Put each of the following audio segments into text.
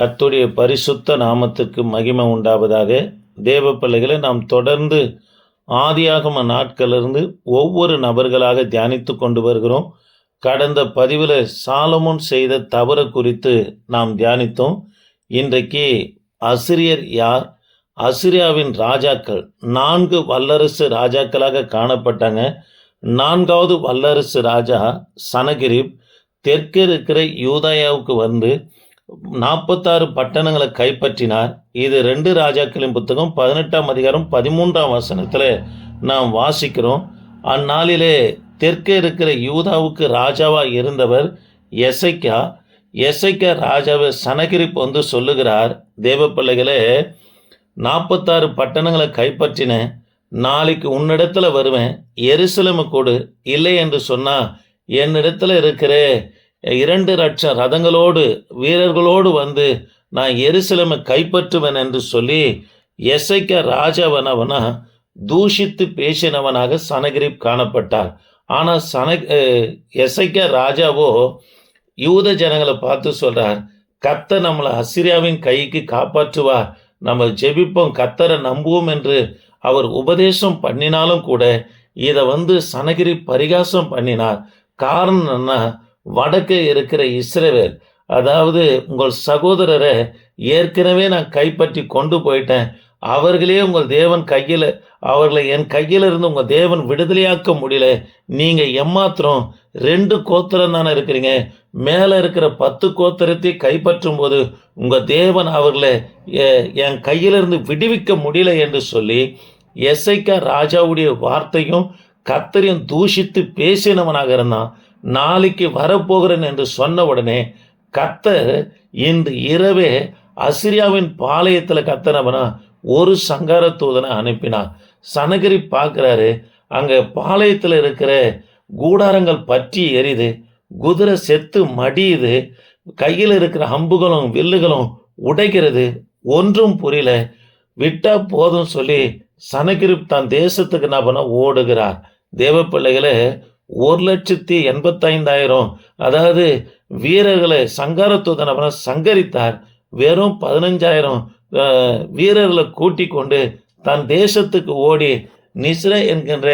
கத்துடைய பரிசுத்த நாமத்துக்கு மகிமை உண்டாவதாக. தேவ பிள்ளைகளை நாம் தொடர்ந்து ஆதியாகம நாட்களிலிருந்து ஒவ்வொரு நபர்களாக தியானித்து கொண்டு வருகிறோம். கடந்த பதிவில் சாலமோன் செய்த தவறு குறித்து நாம் தியானித்தோம். இன்றைக்கு அசிரியர் யார்? அசிரியாவின் ராஜாக்கள். நான்கு வல்லரசு ராஜாக்களாக காணப்பட்டாங்க. நான்காவது வல்லரசு ராஜா சனகிரிப் தெற்கே இருக்கிற யூதாயாவுக்கு வந்து நாற்பத்தாறு பட்டணங்களை கைப்பற்றினார். இது ரெண்டு ராஜாக்களின் புத்தகம் பதினெட்டாம் அதிகாரம் பதிமூன்றாம் வசனத்தில் நாம் வாசிக்கிறோம். அந்நாளிலே தெற்கே இருக்கிற யூதாவுக்கு ராஜாவாக இருந்தவர் எசைக்கா எசைக்கா ராஜாவை சனகிரிப் வந்து சொல்லுகிறார். தேவ பிள்ளைகளே நாற்பத்தாறு பட்டணங்களை கைப்பற்றினேன் நாளைக்கு உன்னிடத்தில் வருவேன். எருசலேமு கொடு இல்லை என்று சொன்னால் என்னிடத்தில் இருக்கிற இரண்டு லட்சம் ரதங்களோடு வீரர்களோடு வந்து நான் எருசலமை கைப்பற்றுவேன் என்று சொல்லி எசைக்க ராஜாவனவனா தூஷித்து பேசினவனாக சனகிரிப் காணப்பட்டார். ஆனால் சன எசைக்க ராஜாவோ யூத ஜனங்களை பார்த்து சொல்றார் கத்த நம்மளை அசிரியாவின் கைக்கு காப்பாற்றுவார். நம்ம ஜெபிப்போம் கத்தரை நம்புவோம் என்று அவர் உபதேசம் பண்ணினாலும் கூட இதை வந்து சனகிரி பரிகாசம் பண்ணினார். காரணம் என்ன? வடக்கே இருக்கிற இஸ்ரேவேல் அதாவது உங்கள் சகோதரரை ஏற்கனவே நான் கைப்பற்றி கொண்டு போயிட்டேன். அவர்களே உங்கள் தேவன் கையில் அவர்களை என் கையில் இருந்து உங்கள் தேவன் விடுதலையாக்க முடியல. நீங்கள் எம்மாத்திரம் ரெண்டு கோத்திரம் தானே இருக்கிறீங்க. மேலே இருக்கிற பத்து கோத்திரத்தை கைப்பற்றும் போது உங்கள் தேவன் அவர்களை எ- என் கையிலிருந்து விடுவிக்க முடியல என்று சொல்லி எஸ்ஐக்கா ராஜாவுடைய வார்த்தையும் கத்தரையும் தூஷித்து பேசினவனாக இருந்தான். நாளைக்கு வரப்போகிறேன் என்று சொன்ன உடனே கத்தர் இன்று இரவே அசிரியாவின் பாளையத்தில் கத்தனவனா ஒரு சங்கார தூதனை அனுப்பினார். சனகிரி பார்க்குறாரு அங்கே பாளையத்தில் இருக்கிற கூடாரங்கள் பற்றி எரியுது குதிரை செத்து மடியுது கையில் இருக்கிற அம்புகளும் வில்லுகளும் உடைக்கிறது ஒன்றும் புரியல. விட்டா போதும் சொல்லி சனகிரிப் தன் தேசத்துக்கு என்ன பண்ண ஓடுகிறார். தேவ பிள்ளைகளே ஒரு லட்சத்தி எண்பத்தைந்தாயிரம். அதாவது வீரர்களை சங்காரத்துவதன பண்ண சங்கரித்தார். வெறும் பதினஞ்சாயிரம் வீரர்களை கூட்டி கொண்டு தன் தேசத்துக்கு ஓடி நிஸ்ர என்கின்ற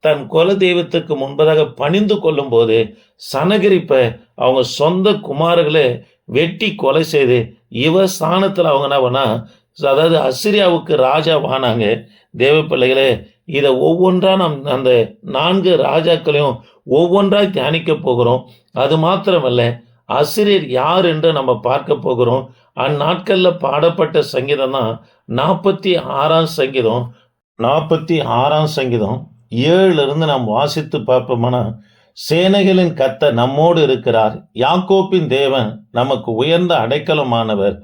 தன் குல தெய்வத்துக்கு முன்பதாக பணிந்து கொள்ளும்போது சனகிரிப்பை அவங்க சொந்த குமாரர்களை வெட்டி கொலை செய்து இவ ஸ்தானத்தில் அவங்க என்ன பண்ணா அதாவது அசிரியாவுக்கு ராஜாவானாங்க தேவ பிள்ளைகளே இதை ஒவ்வொன்றாக நாம் அந்த நான்கு ராஜாக்களையும் ஒவ்வொன்றாக தியானிக்க போகிறோம். அது மாத்திரமல்ல அசிரியர் யார் என்று நம்ம பார்க்க போகிறோம். அந்நாட்களில் பாடப்பட்ட சங்கீதம் தான் நாற்பத்தி ஆறாம் சங்கீதம். நாற்பத்தி ஆறாம் சங்கீதம். ஏழுலேருந்து நாம் வாசித்து பார்ப்போம்னா சேனைகளின் கத்த நம்மோடு இருக்கிறார். யாக்கோப்பின் தேவன் நமக்கு உயர்ந்த அடைக்கலமானவர்.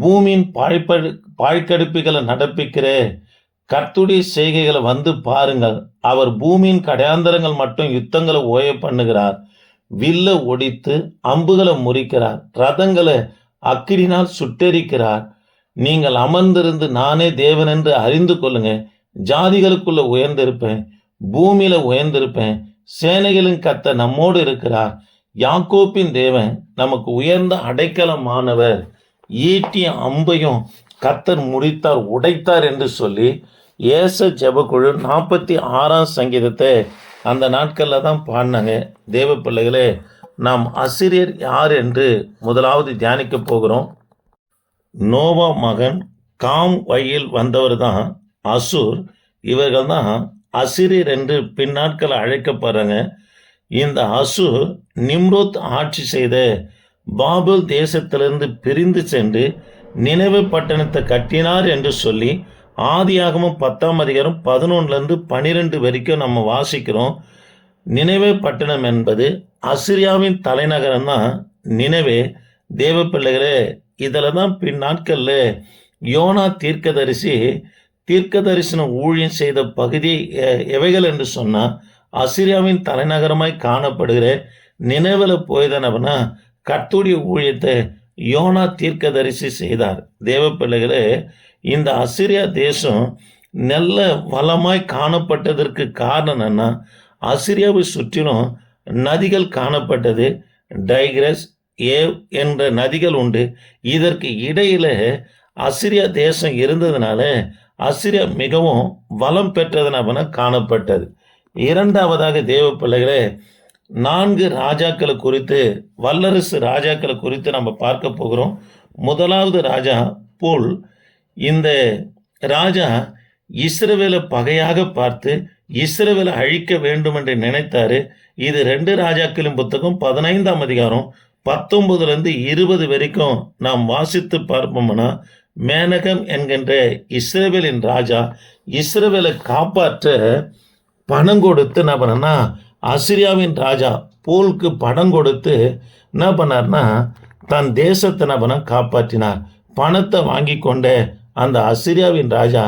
பூமியின் பாழ்படு பாழ்கடுப்புகளை நடப்பிக்கிற. கர்த்துடைய செய்கைகளை வந்து பாருங்கள். அவர் பூமியின் கடையாந்தரங்கள் மட்டும் யுத்தங்களை ஓய பண்ணுகிறார். வில்ல ஒடித்து அம்புகளை முறிக்கிறார். ரதங்களை அக்கிரினால் சுட்டெரிக்கிறார். நீங்கள் அமர்ந்திருந்து நானே தேவன் என்று அறிந்து கொள்ளுங்க. ஜாதிகளுக்குள்ள உயர்ந்திருப்பேன். பூமியில உயர்ந்திருப்பேன். சேனைகளின் கத்த நம்மோடு இருக்கிறார். யாக்கோப்பின் தேவன் நமக்கு உயர்ந்த அடைக்கலமானவர். ஈட்டிய அம்பையும் கத்தர் முடித்தார் உடைத்தார் என்று சொல்லி ஏச ஜபக்குழு நாற்பத்தி ஆறாம் சங்கீதத்தை அந்த நாட்களில் தான் பாடினாங்க. தேவ பிள்ளைகளே நாம் அசிரியர் யார் என்று முதலாவது தியானிக்க போகிறோம். நோவா மகன் காம் வழியில் வந்தவர் தான் அசூர். இவர்கள் தான் அசிரியர் என்று பின்னாட்கள் அழைக்கப்படுறாங்க. இந்த அசூர் நிம்ரோத் ஆட்சி செய்த பாபுல் தேசத்திலிருந்து பிரிந்து சென்று நினைவு பட்டணத்தை கட்டினார் என்று சொல்லி ஆதியாகமும் பத்தாம் அதிகாரம் பதினொன்றுலேருந்து பனிரெண்டு வரைக்கும் நம்ம வாசிக்கிறோம். நினைவே பட்டணம் என்பது அசிரியாவின் தலைநகரம் தான். நினைவே தேவ பிள்ளைகளே இதில் தான் பின் நாட்களில். யோனா தீர்க்கதரிசி தீர்க்க தரிசனம் ஊழியம் செய்த பகுதி எ- எவைகள் என்று சொன்னால் அசிரியாவின் தலைநகரமாய் காணப்படுகிற நினைவில் போய்தானவனா கத்துடைய ஊழியத்தை யோனா தீர்க்கதரிசி செய்தார். தேவ பிள்ளைகளே இந்த அசிரியா தேசம் நல்ல வளமாய் காணப்பட்டதற்கு காரணம் என்னன்னா அசிரியாவை சுற்றிலும் நதிகள் காணப்பட்டது. டைக்ரஸ் ஏவ் என்ற நதிகள் உண்டு. இதற்கு இடையில அசிரியா தேசம் இருந்ததுனால அசிரியா மிகவும் வளம் பெற்றதனவன காணப்பட்டது. இரண்டாவதாக தேவ பிள்ளைகளே நான்கு ராஜாக்களை குறித்து வல்லரசு ராஜாக்களை குறித்து நம்ம பார்க்க போகிறோம். முதலாவது ராஜா போல் இந்த ராஜா இஸ்ரவேலை பகையாக பார்த்து இஸ்ரவேலை அழிக்க வேண்டும் என்று நினைத்தாரு. இது ரெண்டு ராஜாக்களின் புத்தகம் பதினைந்தாம் அதிகாரம் பத்தொன்பதுலேருந்து இருபது வரைக்கும் நாம் வாசித்து பார்ப்போம்னா மேனகம் என்கின்ற இஸ்ரவேலின் ராஜா இஸ்ரவேலை காப்பாற்ற பணம் கொடுத்து என்ன பண்ணனா அசிரியாவின் ராஜா போலுக்கு பணம் கொடுத்து என்ன பண்ணார்னா தன் தேசத்தை காப்பாற்றினார். பணத்தை வாங்கி கொண்டு அந்த அசிரியாவின் ராஜா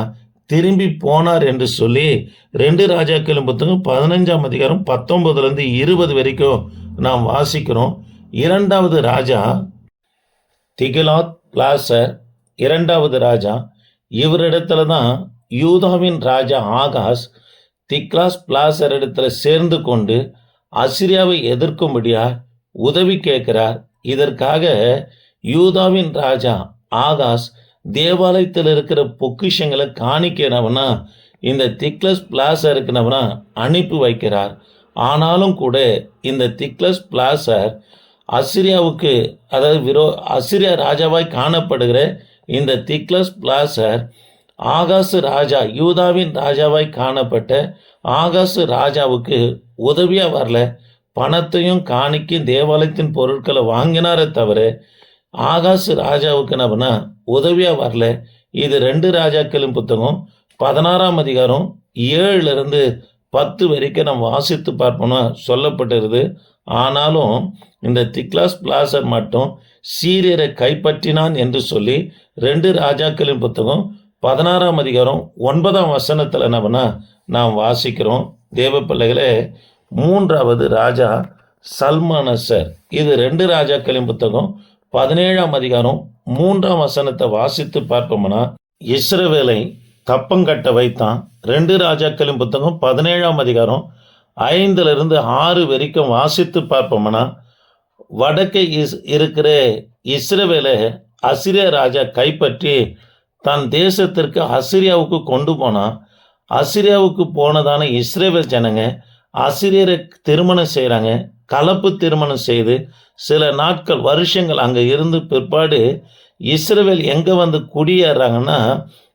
திரும்பி போனார் என்று சொல்லி ரெண்டு ராஜாக்களும் புத்தகம் பதினஞ்சாம் அதிகாரம் பத்தொன்பதுலேருந்து இருபது வரைக்கும் நாம் வாசிக்கிறோம். இரண்டாவது ராஜா திகிலாத் பிளாசர் இரண்டாவது ராஜா இவரிடத்துல தான் யூதாவின் ராஜா ஆகாஷ் திக்லாஸ் பிளாசர் இடத்துல சேர்ந்து கொண்டு அசிரியாவை எதிர்க்கும்படியா உதவி கேட்கிறார். இதற்காக யூதாவின் ராஜா ஆகாஸ் தேவாலயத்தில் இருக்கிற பொக்கிஷங்களை காணிக்கிறவனா இந்த திக்லஸ் பிளாசர் இருக்கிறவனா அனுப்பி வைக்கிறார். ஆனாலும் கூட இந்த திக்லஸ் பிளாசர் அசிரியாவுக்கு அதாவது விரோ அசிரியா ராஜாவாய் காணப்படுகிற இந்த திக்லஸ் பிளாசர் ஆகாசு ராஜா யூதாவின் ராஜாவாய் காணப்பட்ட ஆகாசு ராஜாவுக்கு உதவியாக வரல. பணத்தையும் காணிக்கும் தேவாலயத்தின் பொருட்களை வாங்கினாரே தவிர ஆகாசு ராஜாவுக்கு என்னன்னா உதவியாக வரல. இது ரெண்டு ராஜாக்களின் புத்தகம். பதினாறாம் அதிகாரம் ஏழுலேருந்து பத்து வரைக்கும் நம்ம வாசித்து பார்ப்போம்னா சொல்லப்பட்டிருது ஆனாலும் இந்த திக்லாஸ் பிளாசர் மட்டும் சீரியரை கைப்பற்றினான் என்று சொல்லி ரெண்டு ராஜாக்களின் புத்தகம் பதினாறாம் அதிகாரம் ஒன்பதாம் வசனத்தில் என்ன நாம் வாசிக்கிறோம். தேவ பிள்ளைகளே மூன்றாவது ராஜா சல்மானசர் இது ரெண்டு ராஜாக்களின் புத்தகம். பதினேழாம் அதிகாரம் மூன்றாம் வசனத்தை வாசித்து பார்ப்போம்னா இஸ்ரவேலை கப்பங்கட்ட வைத்தான். ரெண்டு ராஜாக்களின் புத்தகம் பதினேழாம் அதிகாரம் ஐந்துல இருந்து ஆறு வரைக்கும் வாசித்து பார்ப்போம்னா வடக்கே இஸ் இருக்கிற இஸ்ரவேலை அசிரிய ராஜா கைப்பற்றி தன் தேசத்திற்கு அசிரியாவுக்கு கொண்டு போனான் அசிரியாவுக்கு போனதான இஸ்ரேல் ஜனங்க அசிரியரை திருமணம் செய்கிறாங்க கலப்பு திருமணம் செய்து சில நாட்கள் வருஷங்கள் அங்கே இருந்து பிற்பாடு இஸ்ரேவேல் எங்கே வந்து குடியேறாங்கன்னா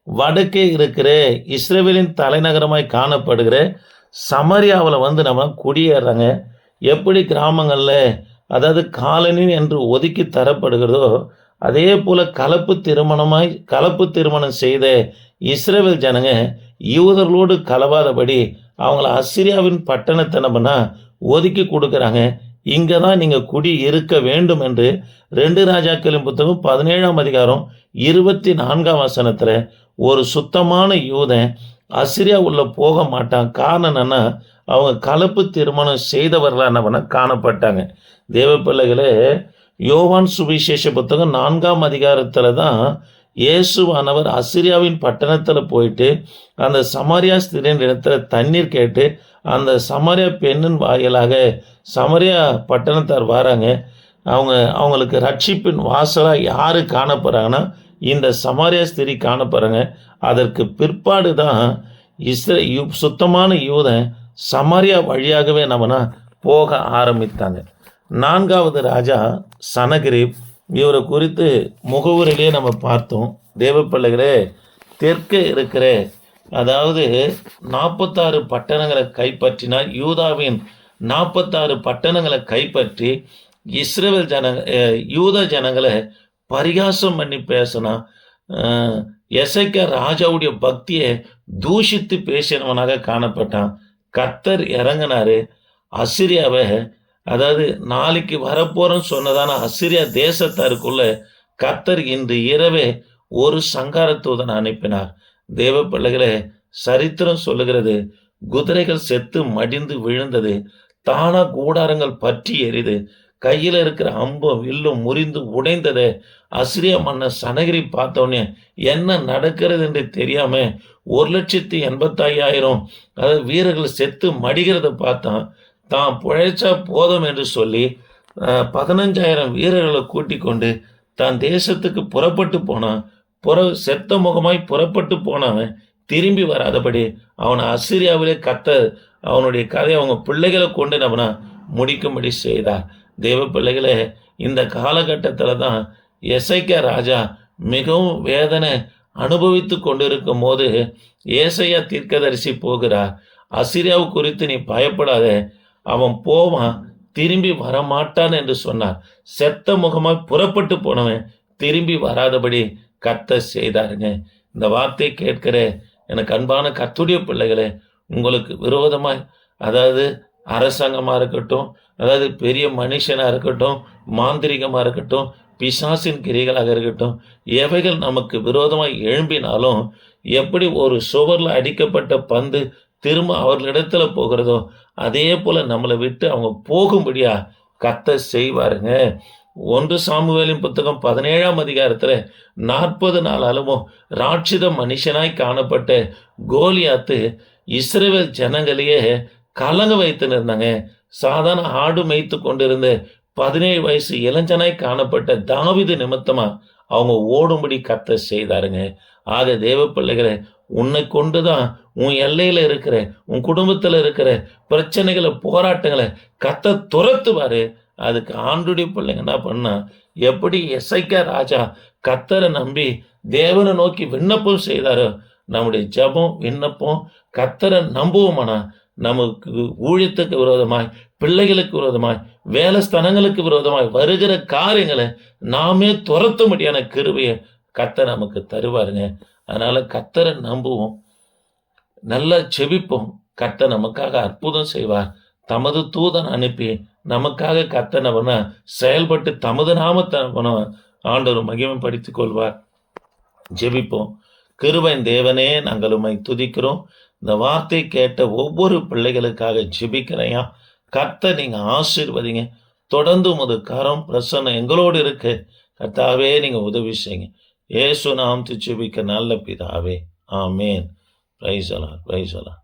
வடக்கே இருக்கிற இஸ்ரேவேலின் தலைநகரமாய் காணப்படுகிற சமரியாவில் வந்து நம்ம குடியேறாங்க. எப்படி கிராமங்களில் அதாவது காலனி என்று ஒதுக்கி தரப்படுகிறதோ அதே போல கலப்பு திருமணமாய் கலப்பு திருமணம் செய்த இஸ்ரேல் ஜனங்க யூதர்களோடு கலவாதபடி அவங்கள அசிரியாவின் பட்டணத்தை நம்மனா ஒதுக்கி கொடுக்குறாங்க. இங்கே தான் நீங்கள் குடி இருக்க வேண்டும் என்று ரெண்டு ராஜாக்களின் புத்தகம் பதினேழாம் அதிகாரம் இருபத்தி நான்காம் வசனத்தில் ஒரு சுத்தமான யூதன் அசிரியா உள்ள போக மாட்டான். காரணம் என்னன்னா அவங்க கலப்பு திருமணம் செய்தவர்களானவன காணப்பட்டாங்க. தேவ யோவான் சுவிசேஷ புத்தகம் நான்காம் அதிகாரத்தில் தான் இயேசுவானவர் அசிரியாவின் பட்டணத்தில் போயிட்டு அந்த சமாரியா ஸ்திரியின் இடத்துல தண்ணீர் கேட்டு அந்த சமாரியா பெண்ணின் வாயிலாக சமரியா பட்டணத்தார் வராங்க. அவங்க அவங்களுக்கு ரட்சிப்பின் வாசலாக யார் காணப்படுறாங்கன்னா இந்த சமாரியா ஸ்திரி காணப்படுறாங்க அதற்கு பிற்பாடு தான் இஸ்ரே யூ சுத்தமான யூதன் சமாரியா வழியாகவே நம்மனா போக ஆரம்பித்தாங்க. நான்காவது ராஜா சனகிரிப். இவரை குறித்து முகவரிலே நம்ம பார்த்தோம். தேவப்பள்ளிகளே தெற்கே இருக்கிற அதாவது நாற்பத்தாறு பட்டணங்களை கைப்பற்றினார். யூதாவின் நாற்பத்தாறு பட்டணங்களை கைப்பற்றி இஸ்ரேல் ஜன யூத ஜனங்களை பரிகாசம் பண்ணி பேசினா எசைக்க ராஜாவுடைய பக்தியை தூஷித்து பேசினவனாக காணப்பட்டான். கர்த்தர் இறங்கினாரு. அசிரியாவை அதாவது நாளைக்கு வரப்போறோன்னு சொன்னதான அசிரியா தேசத்தாருக்குள்ள கத்தர் இன்று இரவே ஒரு சங்காரத்துவதன் அனுப்பினார். தேவ பிள்ளைகளே சரித்திரம் சொல்லுகிறது. குதிரைகள் செத்து மடிந்து விழுந்தது. தானா கூடாரங்கள் பற்றி எரிது. கையில் இருக்கிற அம்பும் வில்லும் முறிந்து உடைந்ததை. அசிரியா மன்னர் சனகிரி பார்த்தோன்னே என்ன நடக்கிறது என்று தெரியாம ஒரு லட்சத்தி எண்பத்தாயிரம் அதாவது வீரர்கள் செத்து மடிகிறத பார்த்தான். தான் பிழைச்சா போதும் என்று சொல்லி பதினஞ்சாயிரம் வீரர்களை கூட்டிக் கொண்டு தான் தேசத்துக்கு புறப்பட்டு போனான். புற செத்த முகமாய் புறப்பட்டு போனவன் திரும்பி வராதபடி அவனை அசிரியாவிலே கத்த அவனுடைய கதையை அவங்க பிள்ளைகளை கொண்டு நம்மனா முடிக்கும்படி செய்தார். தெய்வ பிள்ளைகளே இந்த காலகட்டத்தில் தான் எசைக்க ராஜா மிகவும் வேதனை அனுபவித்து கொண்டிருக்கும் போது ஏசையா தீர்க்கதரிசி போகிறார். அசிரியாவு குறித்து நீ பயப்படாத. அவன் போவான் திரும்பி வரமாட்டான் என்று சொன்னார். செத்த முகமாய் புறப்பட்டு போனவன் திரும்பி வராதபடி கத்த செய்தாருங்க. இந்த வார்த்தை கேட்கிற எனக்கு அன்பான கத்துடைய பிள்ளைகளே உங்களுக்கு விரோதமாய் அதாவது அரசாங்கமாக இருக்கட்டும் அதாவது பெரிய மனுஷனாக இருக்கட்டும் மாந்திரிகமாக இருக்கட்டும் பிசாசின் கிரிகளாக இருக்கட்டும் எவைகள் நமக்கு விரோதமாக எழும்பினாலும் எப்படி ஒரு சுவரில் அடிக்கப்பட்ட பந்து திரும்ப அவர்களிடத்துல போகிறதோ அதே போல நம்மளை விட்டு அவங்க போகும்படியா கத்த செய்வாருங்க. ஒன்று சாமுவேலின் புத்தகம் பதினேழாம் அதிகாரத்தில் நாற்பது நாள் அளவும் ராட்சித மனுஷனாய் காணப்பட்ட கோலியாத்து இஸ்ரேவேல் ஜனங்களையே கலங்க வைத்துன்னு இருந்தாங்க. சாதாரண ஆடு மேய்த்து கொண்டிருந்த பதினேழு வயசு இளைஞனாய் காணப்பட்ட தாவிது நிமித்தமாக அவங்க ஓடும்படி கத்த செய்தாருங்க. ஆக தேவ பிள்ளைகளை உன்னை கொண்டுதான் உன் எல்லையில இருக்கிற உன் குடும்பத்துல இருக்கிற பிரச்சனைகளை போராட்டங்களை கத்த துரத்துவாரு. அதுக்கு ஆண்டுடைய பிள்ளைங்க என்ன பண்ணா எப்படி எசைக்க ராஜா கத்தரை நம்பி தேவனை நோக்கி விண்ணப்பம் செய்தாரோ நம்முடைய ஜெபம் விண்ணப்பம் கத்தரை நம்புவோமானா நமக்கு ஊழியத்துக்கு விரோதமாய் பிள்ளைகளுக்கு விரோதமாய் வேலை ஸ்தலங்களுக்கு விரோதமாய் வருகிற காரியங்களை நாமே துரத்தும்படியான கிருவையை கத்தை நமக்கு தருவாருங்க. அதனால் கத்தரை நம்புவோம். நல்லா செபிப்போம். கத்த நமக்காக அற்புதம் செய்வார். தமது தூதன் அனுப்பி நமக்காக கத்த செயல்பட்டு தமது நாமத்தை நம்ம ஆண்டவர் மகிமைப்படுத்திக் கொள்வார். ஜெபிப்போம். கிருபன் தேவனே நாங்கள் உண்மை துதிக்கிறோம். இந்த வார்த்தை கேட்ட ஒவ்வொரு பிள்ளைகளுக்காக ஜெபிக்கிறையா கத்தை நீங்க ஆசீர்வதிங்க. தொடர்ந்து உமது கரம் பிரசன்னம் எங்களோடு இருக்கு. கத்தாவே நீங்க உதவி செய்யுங்க. ஏசு நாம் ஜெபிக்க நல்ல பிதாவே. ஆமேன். பிரைஸ் அலா பிரைஸ் அலா